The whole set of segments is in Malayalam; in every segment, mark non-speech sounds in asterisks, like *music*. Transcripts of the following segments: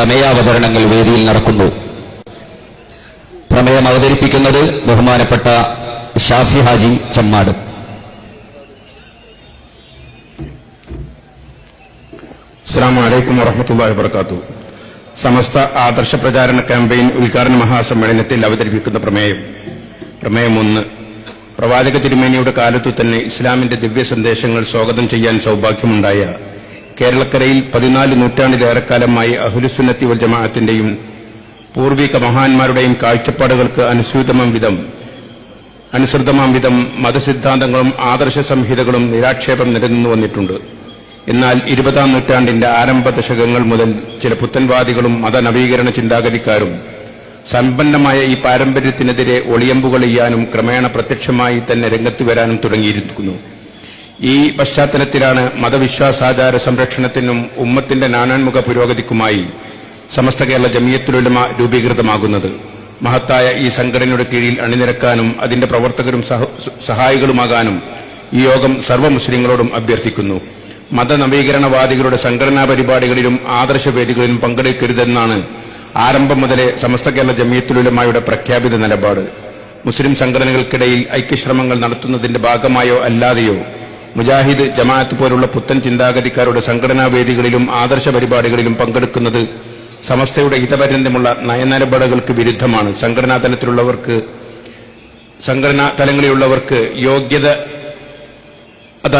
പ്രമേയാവതരണങ്ങൾ വേദിയിൽ നടക്കുന്നു. പ്രമേയം അവതരിപ്പിക്കുന്നത് ബഹുമാനപ്പെട്ട ഷാഫി ഹാജി ചെമ്മാട്. അസ്ലാമലൈക്കും വറഹമത്തല്ലാഹി വബർക്കാത്തു സമസ്ത ആദർശ പ്രചാരണ ക്യാമ്പയിൻ ഉദ്ഘാടന മഹാസമ്മേളനത്തിൽ അവതരിപ്പിക്കുന്ന പ്രമേയം. പ്രമേയം ഒന്ന് പ്രവാചക തിരുമേനിയുടെ കാലത്തു തന്നെ ഇസ്ലാമിന്റെ ദിവ്യ സന്ദേശങ്ങൾ സ്വാഗതം ചെയ്യാൻ സൗഭാഗ്യമുണ്ടായ കേരളക്കരയിൽ പതിനാല് നൂറ്റാണ്ടിലേറെക്കാലമായി അഹുലുസുന്നത്തി വൽ ജമാഅത്തിന്റെയും പൂർവിക മഹാന്മാരുടെയും കാഴ്ചപ്പാടുകൾക്ക് അനുസൃതമം വിധം അനുസൃതമാം വിധം മതസിദ്ധാന്തങ്ങളും ആദർശ സംഹിതകളും നിരാക്ഷേപം നിലനിന്നു വന്നിട്ടുണ്ട്. എന്നാൽ ഇരുപതാം നൂറ്റാണ്ടിന്റെ ആരംഭ ദശകങ്ങൾ മുതൽ ചില പുത്തൻവാദികളും മതനവീകരണ ചിന്താഗതിക്കാരും സമ്പന്നമായ ഈ പാരമ്പര്യത്തിനെതിരെ ഒളിയമ്പുകൾ ചെയ്യാനും ക്രമേണ പ്രത്യക്ഷമായി തന്നെ രംഗത്ത് വരാനും തുടങ്ങിയിരിക്കുന്നു. ഈ പശ്ചാത്തലത്തിലാണ് മതവിശ്വാസാചാര സംരക്ഷണത്തിനും ഉമ്മത്തിന്റെ നാനാൻമുഖ പുരോഗതിക്കുമായി സമസ്ത കേരള ജമിയത്തുലുലമ രൂപീകൃതമാകുന്നത്. മഹത്തായ ഈ സംഘടനയുടെ കീഴിൽ അണിനിരക്കാനും അതിന്റെ പ്രവർത്തകരും സഹ- സഹായികളുമാകാനും ഈ യോഗം സർവ മുസ്ലിങ്ങളോടും അഭ്യർത്ഥിക്കുന്നു. മതനവീകരണവാദികളുടെ സംഘടനാ പരിപാടികളിലും ആദർശവേദികളിലും പങ്കെടുക്കരുതെന്നാണ് ആരംഭം മുതലേ സമസ്ത കേരള ജമിയത്തുലുലമായുടെ പ്രഖ്യാപിത നിലപാട്. മുസ്ലിം സംഘടനകൾക്കിടയിൽ ഐക്യശ്രമങ്ങൾ നടത്തുന്നതിന്റെ ഭാഗമായോ അല്ലാതെയോ മുജാഹിദ് ജമാഅത്ത് പോലുള്ള പുത്തൻ ചിന്താഗതിക്കാരുടെ സംഘടനാ വേദികളിലും ആദർശ പരിപാടികളിലും പങ്കെടുക്കുന്നത് സമസ്തയുടെ ഹിതപര്യന്തമുള്ള നയനിലപാടുകൾക്ക് വിരുദ്ധമാണ്. സംഘടനാ തലത്തിലുള്ളവർക്ക് സംഘടനാ തലങ്ങളിലുള്ളവർക്ക് യോഗ്യത അത്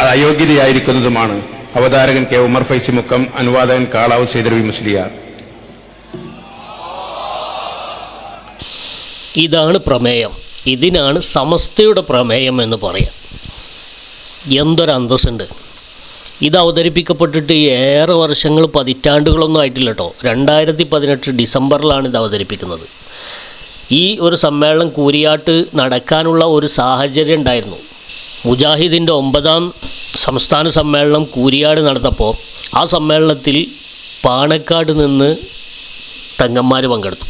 അയോഗ്യതയായിരിക്കുന്നതുമാണ്. അവതാരകൻ കെ. ഉമർ ഫൈസി മുക്കം അനുവാദകൻ കാളാവ് സൈദർവി മുസ്ലിയാർ. ഇതാണ് പ്രമേയം. ഇതിനാണ് സമസ്തയുടെ പ്രമേയം എന്ന് പറയാം. എന്തൊരു അന്തസ്സുണ്ട് ഇത് അവതരിപ്പിക്കപ്പെട്ടിട്ട് ഏറെ വർഷങ്ങൾ പതിറ്റാണ്ടുകളൊന്നും ആയിട്ടില്ല കേട്ടോ രണ്ടായിരത്തി പതിനെട്ട് ഡിസംബറിലാണ് ഇത് അവതരിപ്പിക്കുന്നത്. ഈ ഒരു സമ്മേളനം കൂരിയാട്ട് നടക്കാനുള്ള ഒരു സാഹചര്യം ഉണ്ടായിരുന്നു. മുജാഹിദിന്റെ ഒമ്പതാം സംസ്ഥാന സമ്മേളനം കൂരിയാട് നടന്നപ്പോൾ ആ സമ്മേളനത്തിൽ പാണക്കാട് നിന്ന് തങ്ങന്മാർ പങ്കെടുത്തു.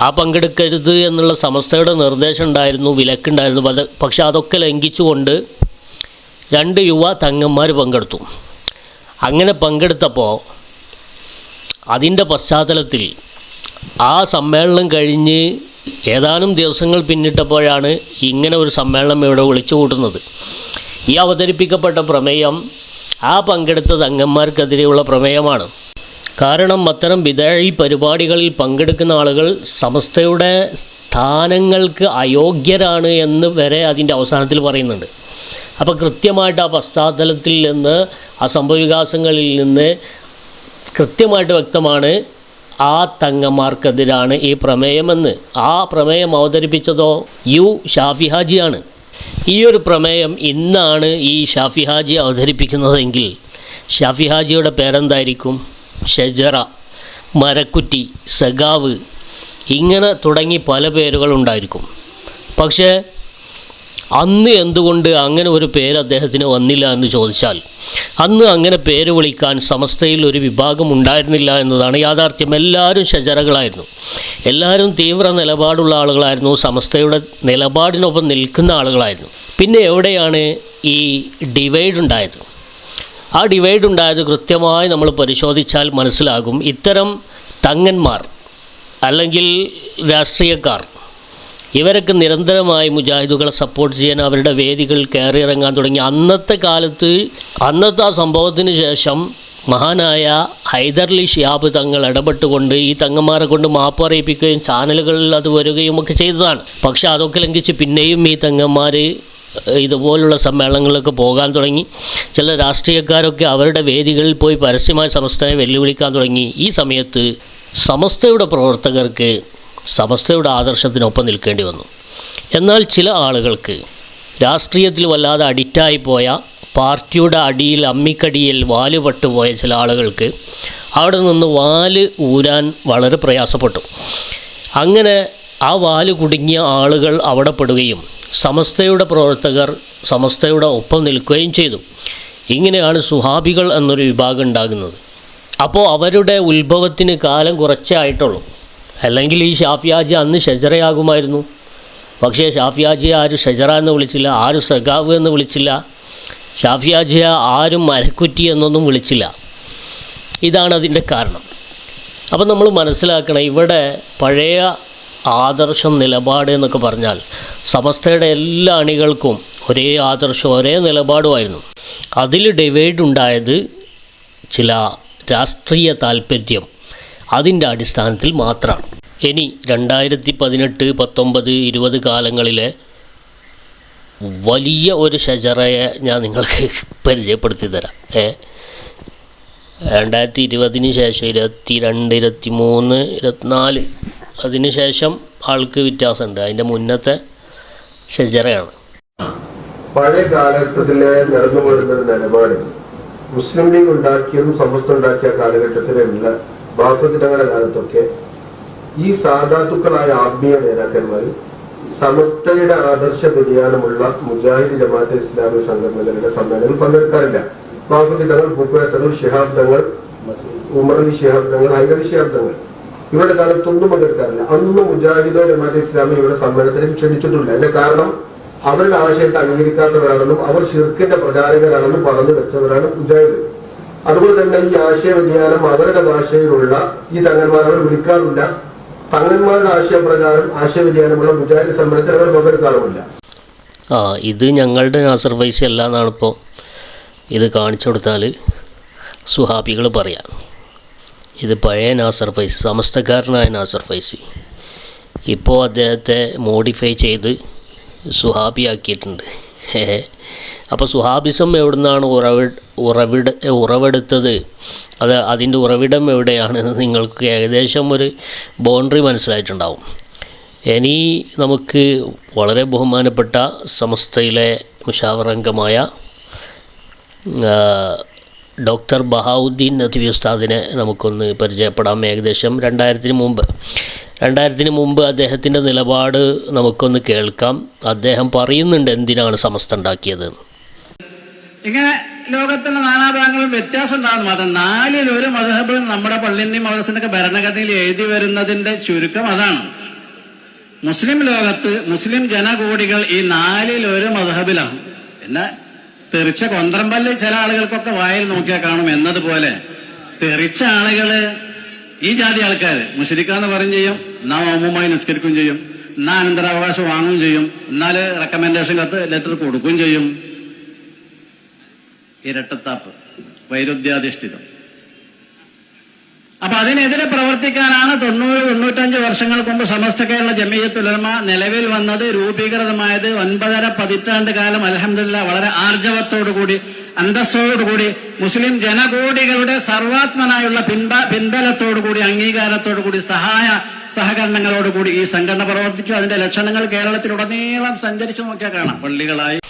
ആ പങ്കെടുക്കരുത് എന്നുള്ള സമസ്തയുടെ നിർദ്ദേശം ഉണ്ടായിരുന്നു വിലക്കുണ്ടായിരുന്നു പക്ഷേ പക്ഷെ അതൊക്കെ ലംഘിച്ചുകൊണ്ട് രണ്ട് യുവ തങ്ങന്മാർ പങ്കെടുത്തു. അങ്ങനെ പങ്കെടുത്തപ്പോൾ അതിന്റെ പശ്ചാത്തലത്തിൽ ആ സമ്മേളനം കഴിഞ്ഞ് ഏതാനും ദിവസങ്ങൾ പിന്നിട്ടപ്പോഴാണ് ഇങ്ങനെ ഒരു സമ്മേളനം ഇവിടെ വിളിച്ചു കൂട്ടുന്നത്. ഈ അവതരിപ്പിക്കപ്പെട്ട പ്രമേയം ആ പങ്കെടുത്ത തങ്ങന്മാർക്കെതിരെയുള്ള പ്രമേയമാണ്. കാരണം അത്തരം വിദഴി പരിപാടികളിൽ പങ്കെടുക്കുന്ന ആളുകൾ സമസ്തയുടെ സ്ഥാനങ്ങൾക്ക് അയോഗ്യരാണ് എന്ന് വരെ അതിന്റെ അവസാനത്തിൽ പറയുന്നുണ്ട്. അപ്പോൾ കൃത്യമായിട്ട് ആ പശ്ചാത്തലത്തിൽ നിന്ന് ആ സംഭവവികാസങ്ങളിൽ നിന്ന് കൃത്യമായിട്ട് വ്യക്തമാണ് ആ തങ്ങന്മാർക്കെതിരാണ് ഈ പ്രമേയമെന്ന്. ആ പ്രമേയം അവതരിപ്പിച്ചതോ യു ഷാഫി ഹാജിയാണ് ഈ ഒരു പ്രമേയം ഇന്നാണ് ഈ ഷാഫി ഹാജി അവതരിപ്പിക്കുന്നതെങ്കിൽ ഷാഫി ഹാജിയുടെ പേരെന്തായിരിക്കും? ഷജറ മരക്കുറ്റി സഖാവ് ഇങ്ങനെ തുടങ്ങി പല പേരുകളുണ്ടായിരിക്കും പക്ഷേ അന്ന് എന്തുകൊണ്ട് അങ്ങനെ ഒരു പേര് അദ്ദേഹത്തിന് വന്നില്ല എന്ന് ചോദിച്ചാൽ അന്ന് അങ്ങനെ പേര് വിളിക്കാൻ സമസ്തയിൽ ഒരു വിഭാഗം ഉണ്ടായിരുന്നില്ല എന്നതാണ് യാഥാർത്ഥ്യം. എല്ലാവരും ഷജറകളായിരുന്നു. എല്ലാവരും തീവ്ര നിലപാടുള്ള ആളുകളായിരുന്നു. സമസ്തയുടെ നിലപാടിനൊപ്പം നിൽക്കുന്ന ആളുകളായിരുന്നു. പിന്നെ എവിടെയാണ് ഈ ഡിവൈഡ് ഉണ്ടായത്? ആ ഡിവൈഡ് ഉണ്ടായത് കൃത്യമായി നമ്മൾ പരിശോധിച്ചാൽ മനസ്സിലാകും. ഇത്തരം തങ്ങന്മാർ അല്ലെങ്കിൽ രാഷ്ട്രീയക്കാർ ഇവരൊക്കെ നിരന്തരമായി മുജാഹിദുകളെ സപ്പോർട്ട് ചെയ്യാൻ അവരുടെ വേദികൾ കയറി ഇറങ്ങാൻ തുടങ്ങി. അന്നത്തെ കാലത്ത് അന്നത്തെ ആ സംഭവത്തിന് ശേഷം മഹാനായ ഹൈദർലി ഷിയാബ് തങ്ങൾ ഇടപെട്ടുകൊണ്ട് ഈ തങ്ങന്മാരെ കൊണ്ട് മാപ്പ് അറിയിപ്പിക്കുകയും ചാനലുകളിൽ അത് വരികയും ഒക്കെ ചെയ്തതാണ്. പക്ഷേ അതൊക്കെ ലംഘിച്ച് പിന്നെയും ഈ തങ്ങന്മാർ ഇതുപോലുള്ള സമ്മേളനങ്ങളിലൊക്കെ പോകാൻ തുടങ്ങി. ചില രാഷ്ട്രീയക്കാരൊക്കെ അവരുടെ വേദികളിൽ പോയി പരസ്യമായി സമസ്തനെ വെല്ലുവിളിക്കാൻ തുടങ്ങി. ഈ സമയത്ത് സമസ്തയുടെ പ്രവർത്തകർക്ക് സമസ്തയുടെ ആദർശത്തിനൊപ്പം നിൽക്കേണ്ടി വന്നു. എന്നാൽ ചില ആളുകൾക്ക് രാഷ്ട്രീയത്തിൽ വല്ലാതെ അഡിക്റ്റായി പോയ പാർട്ടിയുടെ അടിയിൽ അമ്മിക്കടിയിൽ വാൽ പട്ടുപോയ ചില ആളുകൾക്ക് അവിടെ നിന്ന് വാൽ ഊരാൻ വളരെ പ്രയാസപ്പെട്ടു. അങ്ങനെ ആ വാൽ കുടുങ്ങിയ ആളുകൾ അവിടെ പെടുകയും സമസ്തയുടെ പ്രവർത്തകർ സമസ്തയുടെ ഒപ്പം നിൽക്കുകയും ചെയ്തു. ഇങ്ങനെയാണ് സുഹാബികൾ എന്നൊരു വിഭാഗം ഉണ്ടാകുന്നത്. അപ്പോൾ അവരുടെ ഉത്ഭവത്തിന് കാലം കുറച്ചേ ആയിട്ടുള്ളൂ. അല്ലെങ്കിൽ ഈ ഷാഫിയാജി അന്ന് ഷജറയാകുമായിരുന്നു. പക്ഷേ ഷാഫിയാജിയെ ആരും ഷജറ എന്ന് വിളിച്ചില്ല ആരും സഖാവ് എന്ന് വിളിച്ചില്ല ഷാഫിയാജിയെ ആരും മരക്കുറ്റി എന്നൊന്നും വിളിച്ചില്ല. ഇതാണ് അതിന്റെ കാരണം. അപ്പം നമ്മൾ മനസ്സിലാക്കണം ഇവിടെ പഴയ ആദർശം നിലപാട് എന്നൊക്കെ പറഞ്ഞാൽ സമസ്തയുടെ എല്ലാ അണികൾക്കും ഒരേ ആദർശം ഒരേ നിലപാടുമായിരുന്നു. അതിൽ ഡിവൈഡ് ഉണ്ടായത് ചില രാഷ്ട്രീയ താല്പര്യം അതിന്റെ അടിസ്ഥാനത്തിൽ മാത്രമാണ്. ഇനി രണ്ടായിരത്തി പതിനെട്ട് പത്തൊമ്പത് ഇരുപത് കാലങ്ങളിലെ വലിയ ഒരു ഷജറയെ ഞാൻ നിങ്ങൾക്ക് *laughs* പരിചയപ്പെടുത്തി തരാം. ഏ? രണ്ടായിരത്തി ഇരുപതിന് ശേഷം ഇരുപത്തി രണ്ട് ഇരുപത്തി മൂന്ന് ഇരുപത്തിനാല് അതിന് ശേഷം ആൾക്ക് വ്യത്യാസമുണ്ട്. അതിന്റെ മുന്നത്തെ ഷെജറയാണ്. പഴയ കാലഘട്ടത്തിലെ നടന്നു പോരുന്ന ഒരു നിലപാട്. മുസ്ലിം ലീഗ് ഉണ്ടാക്കിയതും സമസ്ത ഉണ്ടാക്കിയ കാലഘട്ടത്തിലുള്ള ബാഫക്കിടങ്ങളുടെ കാലത്തൊക്കെ ഈ സാധാത്തുക്കളായ ആത്മീയ നേതാക്കന്മാർ സമസ്തയുടെ ആദർശ വ്യതിയാനമുള്ള മുജാഹിദ് ജമാഅത്ത് ഇസ്ലാമിക സംഘടനകളുടെ സമ്മേളനം പങ്കെടുക്കാറില്ല. ബാഫക്കിടങ്ങൾ പൂക്കുരത്തങ്ങൾ ശിഹാബ്ദങ്ങൾ ഉമറലി ഷിഹാബ്ദങ്ങൾ ഹൈദർ ശിഹാബ്ദങ്ങൾ. ഇവരുടെ കാലത്തൊന്നും പങ്കെടുക്കാറില്ല അന്നും മുജാഹിദോ ജമാഅത്തെ ഇസ്ലാമി ഇവിടെ സമ്മേളനത്തിന് ക്ഷണിച്ചിട്ടില്ല അതിന്റെ കാരണം അവരുടെ ആശയത്തെ അംഗീകരിക്കാത്തവരാണെന്നും അവർ ഷിർക്കിന്റെ പ്രചാരകരാണെന്നും പറഞ്ഞു വെച്ചവരാണ് മുജാഹിദ്. അതുപോലെ തന്നെ ഈ ആശയ വ്യതിയാനം അവരുടെ ഭാഷയിലുള്ള ഈ തങ്ങന്മാർ അവർ വിളിക്കാറില്ല. തങ്ങന്മാരുടെ ആശയപ്രകാരം ആശയ വ്യതിയാനമുള്ള മുജാഹിദ് സമ്മേളനത്തിൽ അവർ പങ്കെടുക്കാറുമില്ല. ആ ഇത് ഞങ്ങളുടെ നാസർ അല്ല എന്നാണിപ്പോൾ ഇത് കാണിച്ചു കൊടുത്താൽ സുഹാബികൾ പറയാം. ഇത് പഴയ നാസർ ഫൈസി സമസ്തക്കാരനായ നാസർ ഫൈസി. ഇപ്പോൾ അദ്ദേഹത്തെ മോഡിഫൈ ചെയ്ത് സുഹാബിയാക്കിയിട്ടുണ്ട്. *laughs* അപ്പോൾ സുഹാബിസം എവിടെ നിന്നാണ് ഉറവി ഉറവിട ഉറവെടുത്തത്? അത് അതിന്റെ ഉറവിടം എവിടെയാണെന്ന് നിങ്ങൾക്ക് ഏകദേശം ഒരു ബൗണ്ടറി മനസ്സിലായിട്ടുണ്ടാവും. ഇനി നമുക്ക് വളരെ ബഹുമാനപ്പെട്ട സമസ്തയിലെ മുഷാവറംഗമായ ഡോക്ടർ ബഹാവുദ്ദീൻ നദ്വി ഉസ്താദിനെ നമുക്കൊന്ന് പരിചയപ്പെടാം ഏകദേശം രണ്ടായിരത്തിന് മുമ്പ്. രണ്ടായിരത്തിന് മുമ്പ് അദ്ദേഹത്തിന്റെ നിലപാട് നമുക്കൊന്ന് കേൾക്കാം. അദ്ദേഹം പറയുന്നുണ്ട് എന്തിനാണ് സമസ്ത ഉണ്ടാക്കിയത്. ഇങ്ങനെ ലോകത്തിന്റെ നാനാഭാഗങ്ങളും വ്യത്യാസം ഉണ്ടാകുന്ന. മതം നാലിൽ ഒരു മതഹബ് നമ്മുടെ പള്ളിന്റെയും ഭരണഗതിയിൽ ഭരണഘടനയിൽ എഴുതി വരുന്നതിന്റെ ചുരുക്കം അതാണ്. മുസ്ലിം ലോകത്ത് മുസ്ലിം ജനകൂടികൾ ഈ നാലിൽ ഒരു മതഹബിലാണ് പിന്നെ തെറിച്ച കൊന്ത്രമ്പല്ല് ചില ആളുകൾക്കൊക്കെ വായിൽ നോക്കിയാൽ കാണും എന്നതുപോലെ തെറിച്ച ആളുകൾ ഈ ജാതി ആൾക്കാര് മുഷരിക്കാന്ന് പറയും ചെയ്യും എന്നാ ഓമുമായി നിസ്കരിക്കുകയും ചെയ്യും എന്നാ അനന്തരാവകാശം വാങ്ങുകയും ചെയ്യും എന്നാൽ റെക്കമെൻഡേഷൻ കത്ത് ലെറ്റർ കൊടുക്കുകയും ചെയ്യും. ഇരട്ടത്താപ്പ് വൈരുദ്ധ്യാധിഷ്ഠിതം. അപ്പൊ അതിനെതിരെ പ്രവർത്തിക്കാനാണ് തൊണ്ണൂറ് തൊണ്ണൂറ്റഞ്ച് വർഷങ്ങൾ കൊണ്ട് സമസ്ത കേരള ജമീയത്തുലമ നിലവിൽ വന്നത് രൂപീകൃതമായത് ഒൻപതര പതിറ്റാണ്ട് കാലം അലഹമില്ല വളരെ ആർജവത്തോടുകൂടി അന്തസ്സോടുകൂടി മുസ്ലിം ജനകോടികളുടെ സർവാത്മനായുള്ള പിൻബ പിൻബലത്തോടുകൂടി അംഗീകാരത്തോടുകൂടി സഹായ സഹകരണങ്ങളോടുകൂടി ഈ സംഘടന പ്രവർത്തിച്ചു. അതിന്റെ ലക്ഷണങ്ങൾ കേരളത്തിലുടനീളം സഞ്ചരിച്ചു നോക്കിയാൽ കാണാം. പള്ളികളായി.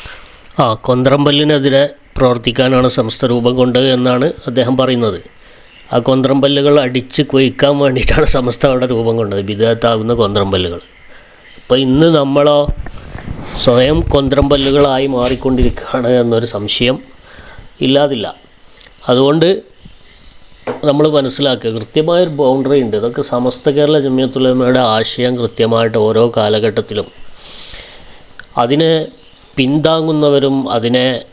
ആ കൊന്ത്രമ്പല്ലിനെതിരെ പ്രവർത്തിക്കാനാണ് സംസ്ഥ രൂപം കൊണ്ടത് എന്നാണ് അദ്ദേഹം പറയുന്നത്. ആ കൊന്ത്രമ്പല്ലുകൾ അടിച്ച് കൊയ്ക്കാൻ വേണ്ടിയിട്ടാണ് സമസ്ത അവിടെ രൂപം കൊണ്ടത്. വിദേഹത്താകുന്ന കൊന്ത്രമ്പല്ലുകൾ അപ്പോൾ ഇന്ന് നമ്മളോ സ്വയം കൊന്ത്രമ്പല്ലുകളായി മാറിക്കൊണ്ടിരിക്കുകയാണ് എന്നൊരു സംശയം ഇല്ലാതില്ല. അതുകൊണ്ട് നമ്മൾ മനസ്സിലാക്കുക കൃത്യമായൊരു ബൗണ്ടറി ഉണ്ട്. ഇതൊക്കെ സമസ്ത കേരള ജമിയത്തുലമയുടെ ആശയം കൃത്യമായിട്ട് ഓരോ കാലഘട്ടത്തിലും. അതിനെ പിന്താങ്ങുന്നവരും അതിനെ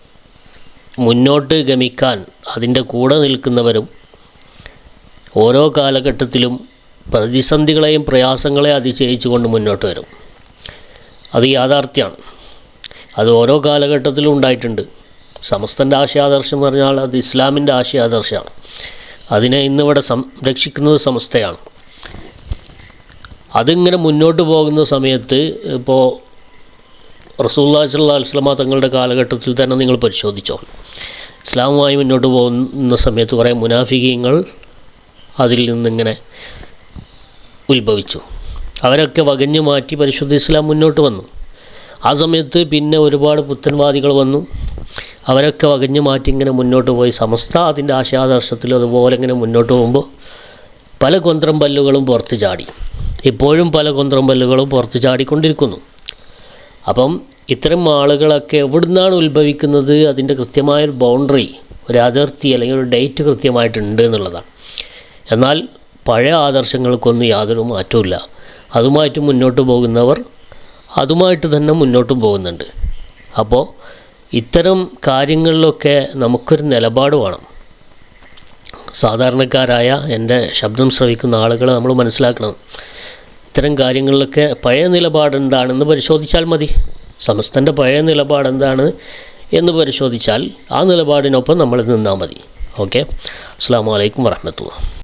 മുന്നോട്ട് ഗമിക്കാൻ അതിന്റെ കൂടെ നിൽക്കുന്നവരും ഓരോ കാലഘട്ടത്തിലും പ്രതിസന്ധികളെയും പ്രയാസങ്ങളെ അതിജയിച്ചുകൊണ്ട് മുന്നോട്ട് വരും. അത് യാഥാർത്ഥ്യമാണ്. അത് ഓരോ കാലഘട്ടത്തിലും ഉണ്ടായിട്ടുണ്ട്. സമസ്തന്റെ ആശയാദർശം എന്ന് പറഞ്ഞാൽ അത് ഇസ്ലാമിന്റെ ആശയാദർശമാണ്. അതിനെ ഇന്നിവിടെ സംരക്ഷിക്കുന്നത് സമസ്തയാണ്. അതിങ്ങനെ മുന്നോട്ട് പോകുന്ന സമയത്ത് ഇപ്പോൾ റസൂല്ലാ സല്ലാ അലുസ്ലമ തങ്ങളുടെ കാലഘട്ടത്തിൽ തന്നെ നിങ്ങൾ പരിശോധിച്ചോ ഇസ്ലാമുമായി മുന്നോട്ട് പോകുന്ന സമയത്ത് കുറേ മുനാഫികങ്ങൾ അതിൽ നിന്നിങ്ങനെ ഉത്ഭവിച്ചു. അവരൊക്കെ വകഞ്ഞു മാറ്റി പരിശുദ്ധ ഇസ്ലാം മുന്നോട്ട് വന്നു. ആ സമയത്ത് പിന്നെ ഒരുപാട് പുത്തൻവാദികൾ വന്നു. അവരൊക്കെ വകഞ്ഞു മാറ്റി ഇങ്ങനെ മുന്നോട്ട് പോയി. സമസ്ത അതിന്റെ ആശയാദർശത്തിൽ അതുപോലെ ഇങ്ങനെ മുന്നോട്ട് പോകുമ്പോൾ പല കൊന്ത്രം പല്ലുകളും പുറത്ത് ചാടി. ഇപ്പോഴും പല കൊന്ത്രം പല്ലുകളും പുറത്ത് ചാടിക്കൊണ്ടിരിക്കുന്നു. അപ്പം ഇത്തരം ആളുകളൊക്കെ എവിടുന്നാണ് ഉത്ഭവിക്കുന്നത്? അതിന്റെ കൃത്യമായൊരു ബൗണ്ടറി ഒരു അതിർത്തി അല്ലെങ്കിൽ ഒരു ഡേറ്റ് കൃത്യമായിട്ടുണ്ട് എന്നുള്ളതാണ്. എന്നാൽ പഴയ ആദർശങ്ങൾക്കൊന്നും യാതൊരു മാറ്റവുമില്ല. അതുമായിട്ട് മുന്നോട്ട് പോകുന്നവർ അതുമായിട്ട് തന്നെ മുന്നോട്ട് പോകുന്നുണ്ട്. അപ്പോൾ ഇത്തരം കാര്യങ്ങളിലൊക്കെ നമുക്കൊരു നിലപാട് വേണം. സാധാരണക്കാരായ എന്റെ ശബ്ദം ശ്രവിക്കുന്ന ആളുകളെ നമ്മൾ മനസ്സിലാക്കണം. ഇത്തരം കാര്യങ്ങളിലൊക്കെ പഴയ നിലപാട് എന്താണെന്ന് പരിശോധിച്ചാൽ മതി. സമസ്തന്റെ പഴയ നിലപാട് എന്താണ് എന്ന് പരിശോധിച്ചാൽ ആ നിലപാടിനൊപ്പം നമ്മൾ നിന്നാൽ മതി. ഓക്കെ? അസ്സാം വലൈക്കും വരഹമത്തുള്ള